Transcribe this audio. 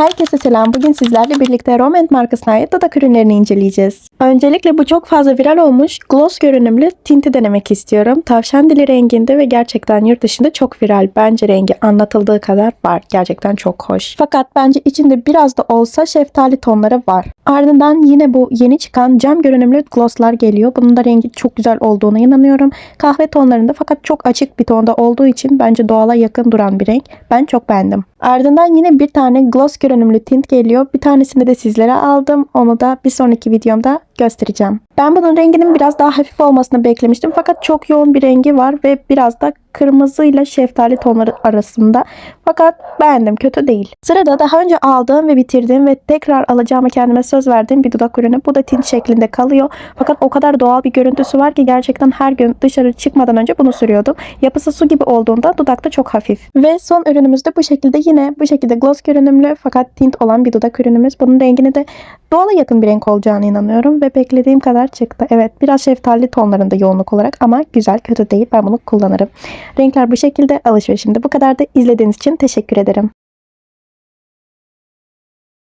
Herkese selam. Bugün sizlerle birlikte Romand markasına ait dudak ürünlerini inceleyeceğiz. Öncelikle bu çok fazla viral olmuş gloss görünümlü tinti denemek istiyorum. Tavşan dili renginde ve gerçekten yurt dışında çok viral. Bence rengi anlatıldığı kadar var. Gerçekten çok hoş. Fakat bence içinde biraz da olsa şeftali tonları var. Ardından yine bu yeni çıkan cam görünümlü glosslar geliyor. Bunun da rengi çok güzel olduğuna inanıyorum. Kahve tonlarında fakat çok açık bir tonda olduğu için bence doğala yakın duran bir renk. Ben çok beğendim. Ardından yine bir tane gloss görünümlü tint geliyor. Bir tanesini de sizlere aldım. Onu da bir sonraki videomda göstereceğim. Ben bunun renginin biraz daha hafif olmasını beklemiştim. Fakat çok yoğun bir rengi var ve biraz da kırmızıyla şeftali tonları arasında. Fakat beğendim. Kötü değil. Sırada daha önce aldığım ve bitirdiğim ve tekrar alacağıma kendime söz verdiğim bir dudak ürünü. Bu da tint şeklinde kalıyor. Fakat o kadar doğal bir görüntüsü var ki gerçekten her gün dışarı çıkmadan önce bunu sürüyordum. Yapısı su gibi olduğunda dudakta çok hafif. Ve son ürünümüz de bu şekilde yine bu şekilde gloss görünümlü fakat tint olan bir dudak ürünümüz. Bunun rengini de doğala yakın bir renk olacağını inanıyorum ve beklediğim kadar çıktı. Evet biraz şeftali tonlarında yoğunluk olarak ama güzel kötü değil. Ben bunu kullanırım. Renkler bu şekilde alışverişimde bu kadar da izlediğiniz için teşekkür ederim.